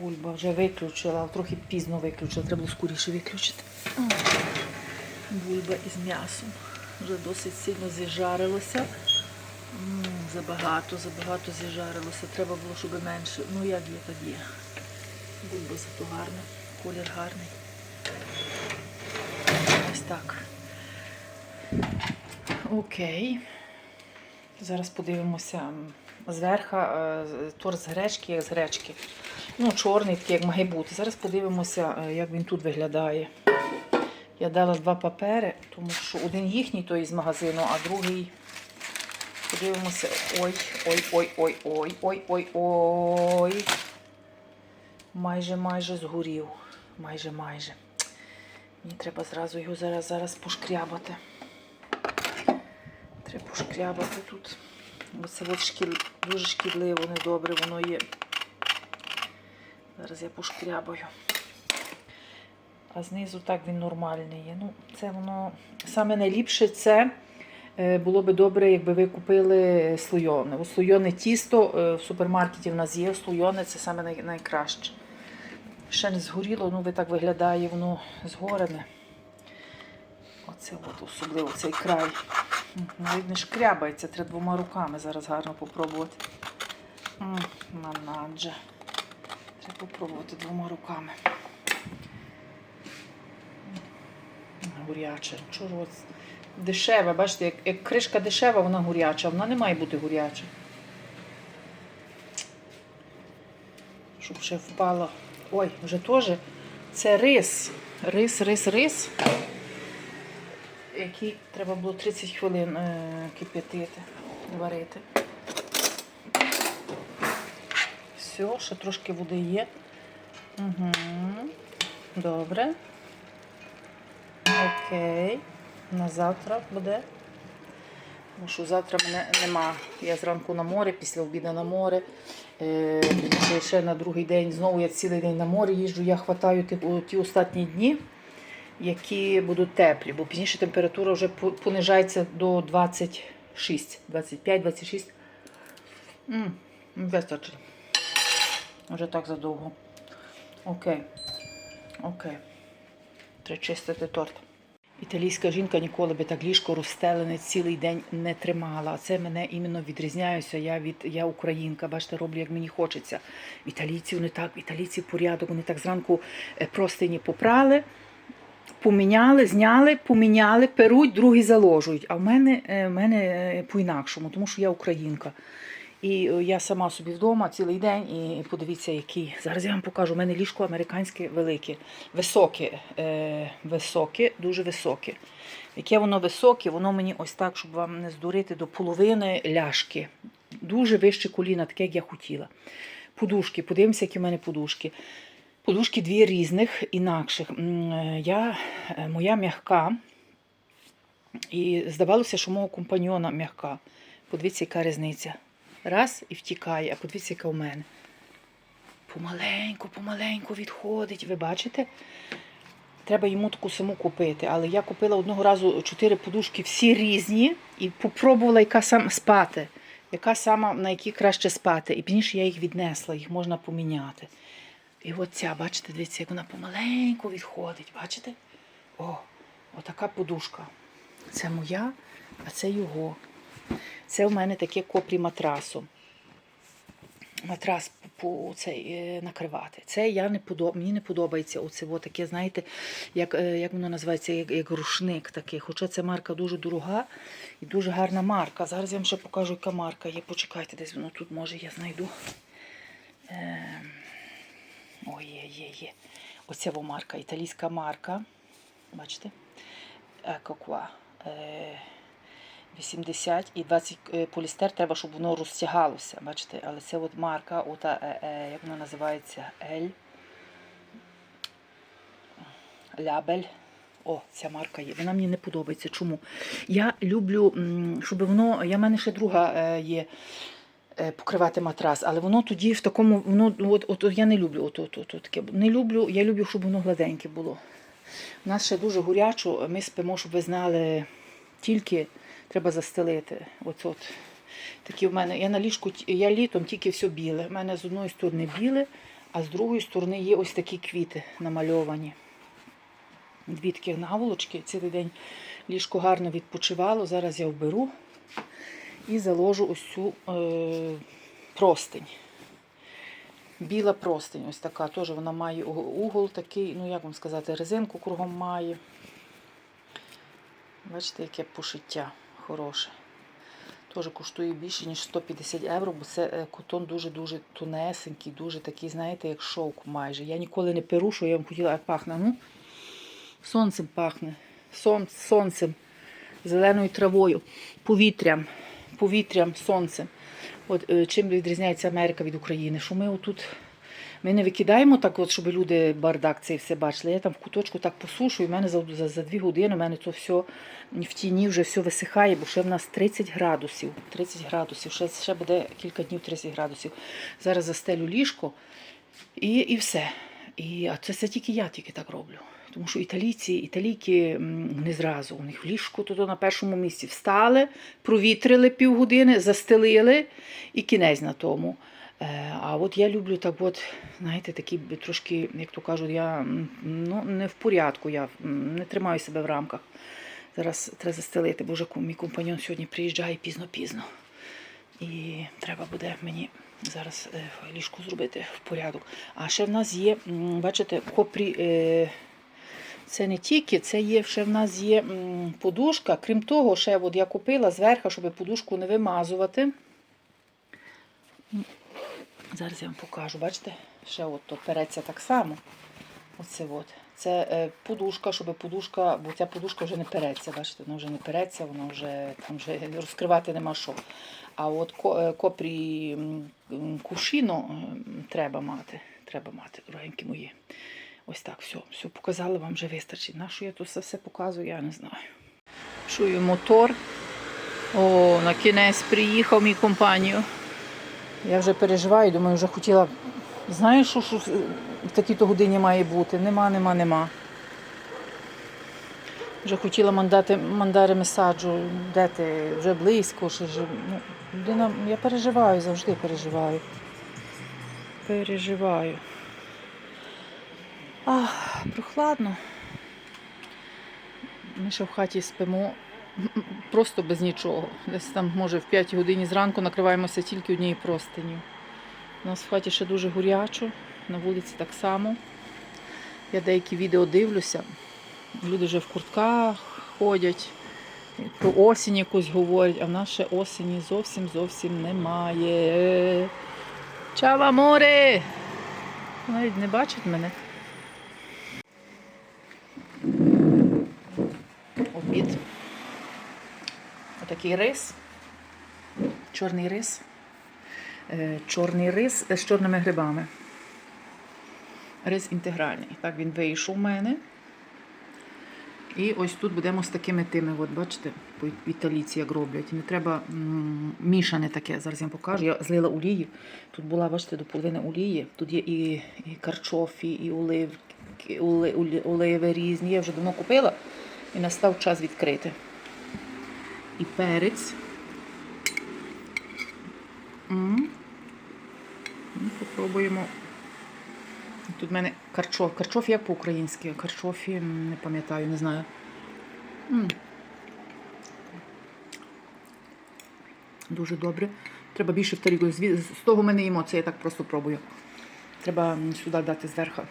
Бульба вже виключила, трохи пізно виключила, треба було скоріше виключити. Бульба із м'ясом. Вже досить сильно зіжарилося. Забагато, забагато зіжарилося. Треба було, щоб менше. Ну як є, так є. Бульба зато гарна, колір гарний. Ось так. Окей. Зараз подивимося м, зверху е, торт з гречки, як з гречки. Ну, чорний, такий, як має бути. Зараз подивимося, е, як він тут виглядає. Я дала два папери, тому що один їхній, той з магазину, а другий. Подивимося. Ой, ой, ой, ой, ой, ой, ой, ой. Майже, майже згорів. Майже, майже. Мені треба зразу його зараз, зараз пошкрябати. Треба пошкрябати тут. Бо це от шкід... дуже шкідливо, недобре воно є. Зараз я пошкрябаю. А знизу так він нормальний є. Ну, це воно саме найліпше це е, було би добре, якби ви купили слойоне. Ось слойоне тісто е, в супермаркеті в нас є слойоне, це саме най- найкраще. Ще не згоріло, ну ви так виглядає, воно згорене. Оце от особливо цей край. Він не шкрябається, треба двома руками зараз гарно попробувати. М, Манадже. Треба попробувати двома руками. Гуряче. Чого? Дешеве, бачите, як, як кришка дешева, вона гуряча, вона не має бути гуряча. Щоб ще впало. Ой, вже теж. Це рис. Рис, рис, рис який треба було 30 хвилин е, кип'ятити, варити. Все, ще трошки води є. Угу. Добре. Окей. На завтра буде. Тому що завтра мене нема. Я зранку на море, після обіду на море. Е, ще- на другий день знову я цілий день на море їжджу. Я хватаю ті, ті останні дні які будуть теплі, бо пізніше температура вже понижається до 26, 25, 26. М, Вистачить. Вже так задовго. Окей. Окей. Треба чистити торт. Італійська жінка ніколи би так ліжко розстелене цілий день не тримала. А це мене іменно відрізняюся. Я від я українка. Бачите, роблю, як мені хочеться. Італійці вони так, італійці порядок, вони так зранку е, простині попрали поміняли, зняли, поміняли, перуть, другі заложують. А в мене, е, в мене е, по-інакшому, тому що я українка. І е, я сама собі вдома цілий день, і подивіться, який. Зараз я вам покажу. У мене ліжко американське велике, високе, е, високе, дуже високе. Яке воно високе, воно мені ось так, щоб вам не здурити, до половини ляшки. Дуже вище коліна, таке, як я хотіла. Подушки, подивимося, які в мене подушки. Подушки дві різних, інакших. Е, Я, е, моя м'яка, і здавалося, що мого компаньона м'яка. Подивіться, яка різниця. Раз і втікає, а подивіться, яка у мене. Помаленьку, помаленьку відходить. Ви бачите? Треба йому таку саму купити. Але я купила одного разу чотири подушки, всі різні, і попробувала, яка сам спати. Яка сама, на якій краще спати. І пізніше я їх віднесла, їх можна поміняти. І от ця, бачите, дивіться, як вона помаленьку відходить. Бачите? О, отака подушка. Це моя, а це його. Це в мене таке копрі матрасу. Матрас по цей, е, накривати. Це я не подоб... мені не подобається. Оце таке, знаєте, як, е, як воно називається, як, як рушник такий. Хоча ця марка дуже дорога і дуже гарна марка. Зараз я вам ще покажу, яка марка є. Почекайте, десь воно тут може я знайду. Ем... Ой, є, є. Оця марка, італійська марка. Бачите? Еко ква. Е, 80 і 20 е, полістер треба, щоб воно розтягалося. Бачите? Але це от марка, ота, е, е, як вона називається? Ель. Лябель. О, ця марка є. Вона мені не подобається. Чому? Я люблю, щоб воно. Я в мене ще друга е, є е, покривати матрас, але воно тоді в такому, воно от, от, от я не люблю от, от, от, от таке. Не люблю, я люблю, щоб воно гладеньке було. У нас ще дуже гурячо, ми спимо, щоб ви знали, тільки треба застелити. От, от. Такі в мене, я на ліжку, я літом тільки все біле. У мене з одної сторони біле, А з другої сторони є ось такі квіти намальовані. Дві такі наволочки. Цілий день ліжко гарно відпочивало. Зараз я вберу і заложу ось цю е, простинь. Біла простинь, ось така. Теж вона має угол такий, ну як вам сказати, резинку кругом має. Бачите, яке пошиття хороше. Теж коштує більше, ніж 150 євро, бо це е, котон дуже-дуже тонесенький, дуже такий, знаєте, як шовк майже. Я ніколи не перу, що я вам хотіла, як пахне. Ну, сонцем пахне, сон, сонцем, зеленою травою, повітрям, повітрям, сонцем. От е, чим відрізняється Америка від України? Що ми отут ми не викидаємо так, от, щоб люди бардак цей все бачили. Я там в куточку так посушую, і в мене за, за, за дві години в мене це все в тіні вже все висихає, бо ще в нас 30 градусів. 30 градусів, ще, ще буде кілька днів 30 градусів. Зараз застелю ліжко і, і все. І, а це, це тільки я тільки так роблю. Тому що італійці, італійки не зразу. У них в ліжку то, на першому місці встали, провітрили півгодини, застелили і кінець на тому. Е, А от я люблю так, от, знаєте, такі трошки, як то кажуть, я ну, не в порядку, я не тримаю себе в рамках. Зараз треба застелити, бо вже мій компаньон сьогодні приїжджає пізно-пізно. І треба буде мені зараз е, ліжко зробити в порядок. А ще в нас є, бачите, копрі. Це не тільки, це є ще в нас є подушка. Крім того, ще от я купила зверху, щоб подушку не вимазувати. Зараз я вам покажу, бачите, ще от то переться так само. Оце от. Це е, подушка, щоб подушка, бо ця подушка вже не переться, бачите, вона вже не переться, вона вже там вже розкривати нема що. А от е, копрі кушіно треба мати. Треба мати, дорогенькі мої. Ось так, все, все показала, вам вже вистачить. На що я тут все показую, я не знаю. Чую мотор. О, на кінець приїхав мій компанію. Я вже переживаю, думаю, вже хотіла. Знаєш, що, в такій-то годині має бути? Нема, нема, нема. Вже хотіла мандати, мандари месаджу, де ти вже близько, що ж. Ну, людина, я переживаю, завжди переживаю. Переживаю. Ах, прохладно. Ми ще в хаті спимо просто без нічого. Десь там, може, в 5 годині зранку накриваємося тільки однією простиню. У нас в хаті ще дуже гурячо, на вулиці так само. Я деякі відео дивлюся. Люди вже в куртках ходять, про осінь якусь говорять, а в нас ще осені зовсім зовсім немає. Чао, аморе! Навіть не бачить мене. Отакий рис. Чорний рис. Е, Чорний рис з чорними грибами. Рис інтегральний. Так він вийшов у мене. І ось тут будемо з такими тими, от бачите, італійці як роблять. Не треба мішане таке, зараз я вам покажу. Я злила олії. Тут була, бачите, до половини олії. Тут є і, і карчофі, і оливки, оли- олі- оливи різні. Я вже давно купила і настав час відкрити. І перець. Ну, Попробуємо. Тут в мене карчоф. Карчоф як по-українськи. Карчофі не пам'ятаю, не знаю. Дуже добре. Треба більше в тарілку. З того ми не їмо, я так просто пробую. Треба сюди дати зверху.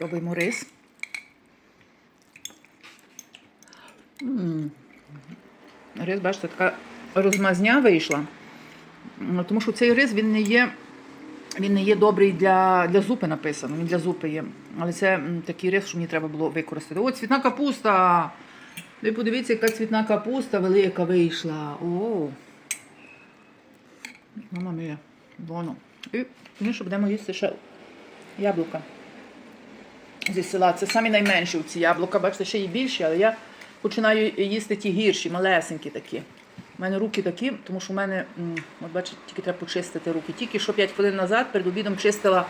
Попробуємо рис. Рис, бачите, така розмазня вийшла. Ну, Тому що цей рис він не є, він не є добрий для, для зупи написано. Він для зупи є. Але це такий рис, що мені треба було використати. О, цвітна капуста! Ви подивіться, яка цвітна капуста велика вийшла. О! Мама мія. Воно. І ми ще будемо їсти ще яблука зі села. Це самі найменші ці яблука. Бачите, ще є більші, але я починаю їсти ті гірші, малесенькі такі. У мене руки такі, тому що в мене, от бачите, тільки треба почистити руки. Тільки що 5 хвилин назад перед обідом чистила.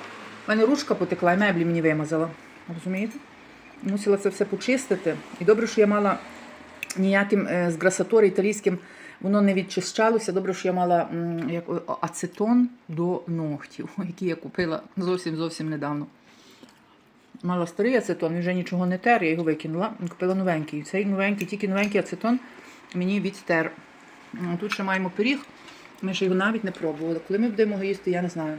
У мене ручка потекла і меблі мені вимазала. Розумієте? Мусила це все почистити. І добре, що я мала ніяким е, з грасатори італійським воно не відчищалося. Добре, що я мала ацетон до ногтів, який я купила зовсім зовсім недавно. Мала старий ацетон, він вже нічого не тер, я його викинула. Купила новенький. Цей новенький, тільки новенький ацетон мені відтер. Тут ще маємо пиріг. Ми ще його навіть не пробували. Коли ми будемо його їсти, я не знаю.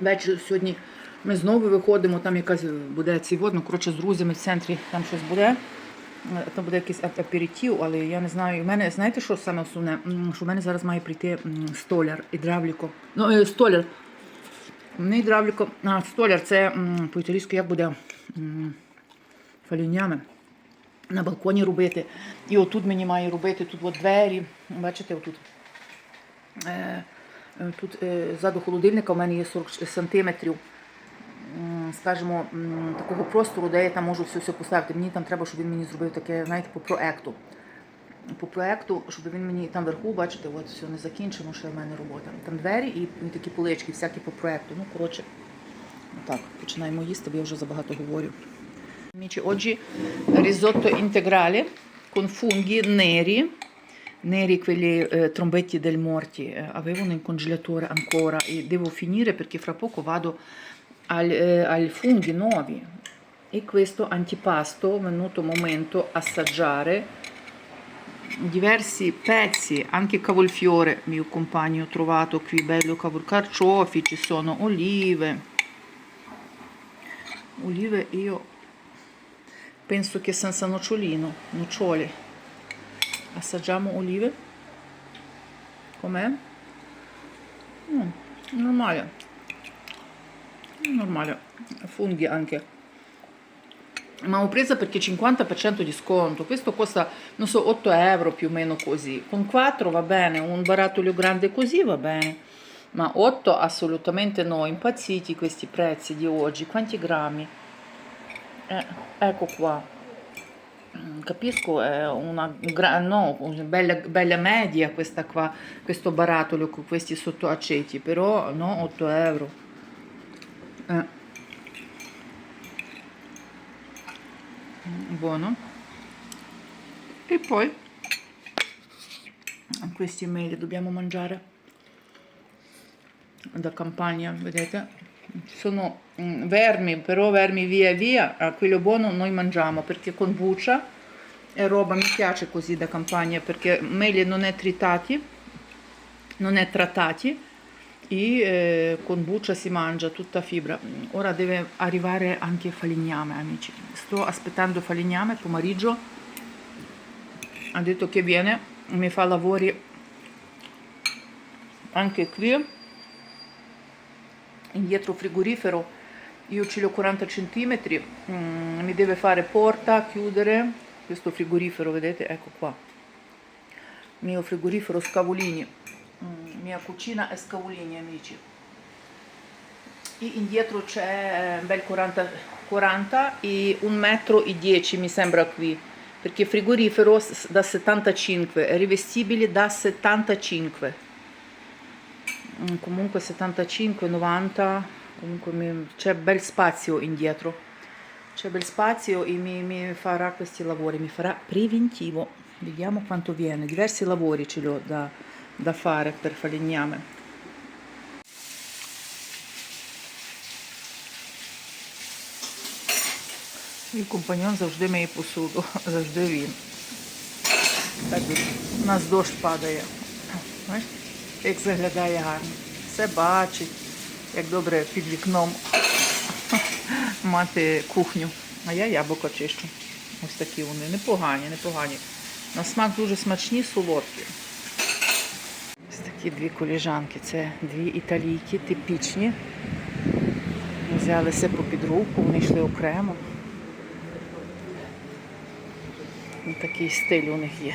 Ввечері сьогодні ми знову виходимо, там якась буде цей водно, коротше, з друзями в центрі там щось буде. Е, Там буде якийсь ап- але я не знаю. У мене, знаєте, що саме основне? Що в мене зараз має прийти столяр, гідравліко. Ну, е, столяр. Не гідравліко, а столяр це по-італійськи як буде фалінями. На балконі робити. І отут мені має робити тут от двері. Бачите, отут. Е, е, Тут е, ззаду холодильника у мене є 40 сантиметрів, скажімо, такого простору, де я там можу все, все поставити. Мені там треба, щоб він мені зробив таке, знаєте, по проекту. По проекту, щоб він мені закінчено, ще в мене робота. Там двері і такі по. Ну, коротше, так, починаємо їсти, я вже забагато говорю. Eh, eh, e devo finire perché fra poco vado al, eh, ai funghi nuovi. E questo antipasto, venuto momento assaggiare diversi pezzi, anche cavolfiore, mio compagno ho trovato qui bello cavol carciofi, ci sono olive. Olive io penso che senza nocciolino, nocciole. Assaggiamo olive. Com'è? Mm, normale. Normale. Funghi anche. Ma ho presa perché 50% di sconto. Questo costa, non so, 8 euro più o meno così. Con 4 va bene, un barattolo grande così va bene. Ma 8 assolutamente no, impazziti questi prezzi di oggi. Quanti grammi? Eh, ecco qua. Mm, Capisco, è una, no, bella, bella media questa qua, questo barattolo con questi sottoaceti, però no, 8 euro. Eh. Buono. E poi questi meli dobbiamo mangiare da campagna, vedete? Sono mm, vermi, però vermi via via, quello buono noi mangiamo perché con buccia e roba mi piace così da campagna perché meli non è tritati, non è trattati e eh, con buccia si mangia tutta fibra. Ora deve arrivare anche falegname, amici. Sto aspettando falegname pomeriggio. Ha detto che viene, mi fa lavori anche qui indietro frigorifero io ce l'ho 40 cm mi deve fare porta chiudere questo frigorifero vedete ecco qua mio frigorifero scavolini Mm, mia cucina è scavolini amici. E indietro c'è eh, bel 40, 40 e un metro e 10 mi sembra qui. Perché frigorifero da 75 è rivestibile da 75 Mm, comunque 75 90 comunque c'è bel spazio indietro. C'è bel spazio e mi, mi farà questi lavori mi farà preventivo. Vediamo quanto viene. Diversi lavori ce li ho da, da fare per falegname Мій компаньон завжди миє посуду, завжди він. Так, у нас дощ падає. Як заглядає гарно. Все бачить, як добре під вікном мати кухню. А я яблуко чищу. Ось такі вони. Непогані, непогані. На смак дуже смачні, солодкі. Такі дві коліжанки. Це дві італійки, типічні. Взялися по підруку, вони йшли окремо. Такий стиль у них є.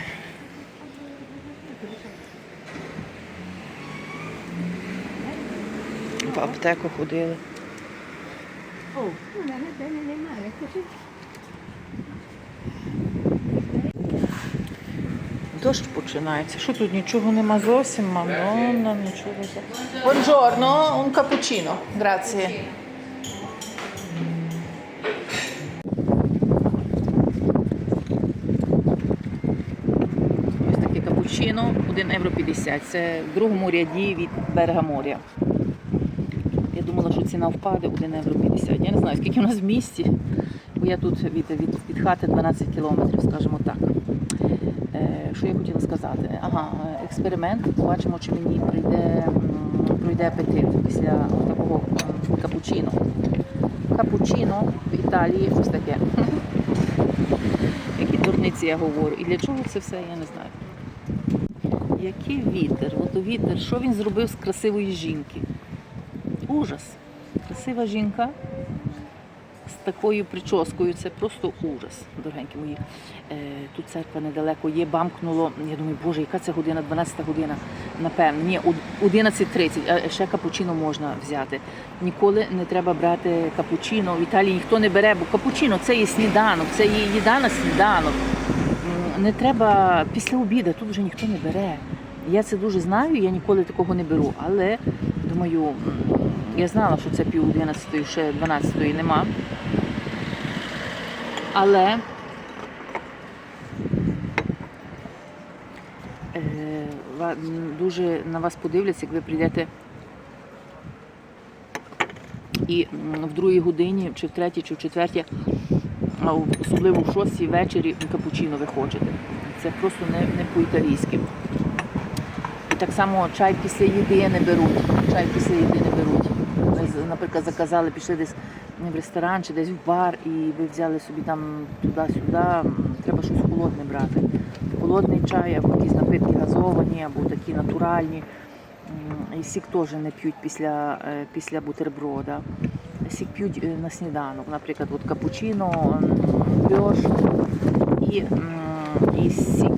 В аптеку ходили. Oh, non è bene né male, Дощ починається. Що тут нічого нема зовсім, мам? Ну, ну, нічого. за- Buongiorno, un cappuccino. Grazie. 1 євро 50. Це в другому ряді від берега моря. Я думала, що ціна впаде 1 євро 50. Я не знаю, скільки у нас в місті, бо я тут від, від, від хати 12 кілометрів, скажімо так. Е, що я хотіла сказати? Ага, е, експеримент. Побачимо, чи мені прийде, пройде апетит після такого капучино. Капучино в Італії ось таке. Які дурниці я говорю. І для чого це все, я не знаю. Який вітер? От вітер, що він зробив з красивої жінки? Ужас. Красива жінка такою прическою, це просто ужас, дорогенькі мої. Е, тут церква недалеко є, бамкнуло. Я думаю, боже, яка це година, 12 година, напевно. Ні, 11.30, а ще капучино можна взяти. Ніколи не треба брати капучино. В Італії ніхто не бере, бо капучино це є сніданок, це є їда на сніданок. Не треба після обіду, тут вже ніхто не бере. Я це дуже знаю, я ніколи такого не беру. Але думаю, я знала, що це пів 11, ще 12 нема. Але е, дуже на вас подивляться, як ви прийдете і в другій годині, чи в третій, чи в четвертій, особливо в шостій вечорі капучино ви хочете. Це просто не, не по-італійськи. І так само чай після їди не беруть. Чай після їди не беруть. Ми, наприклад, заказали, пішли десь в ресторан чи десь в бар, і ви взяли собі там туди-сюди. Треба щось холодне брати. Холодний чай, або якісь напитки газовані, або такі натуральні. І сік теж не п'ють після, е, після бутерброда. Сік п'ють е, на сніданок, наприклад, от капучино, м, і, і сік.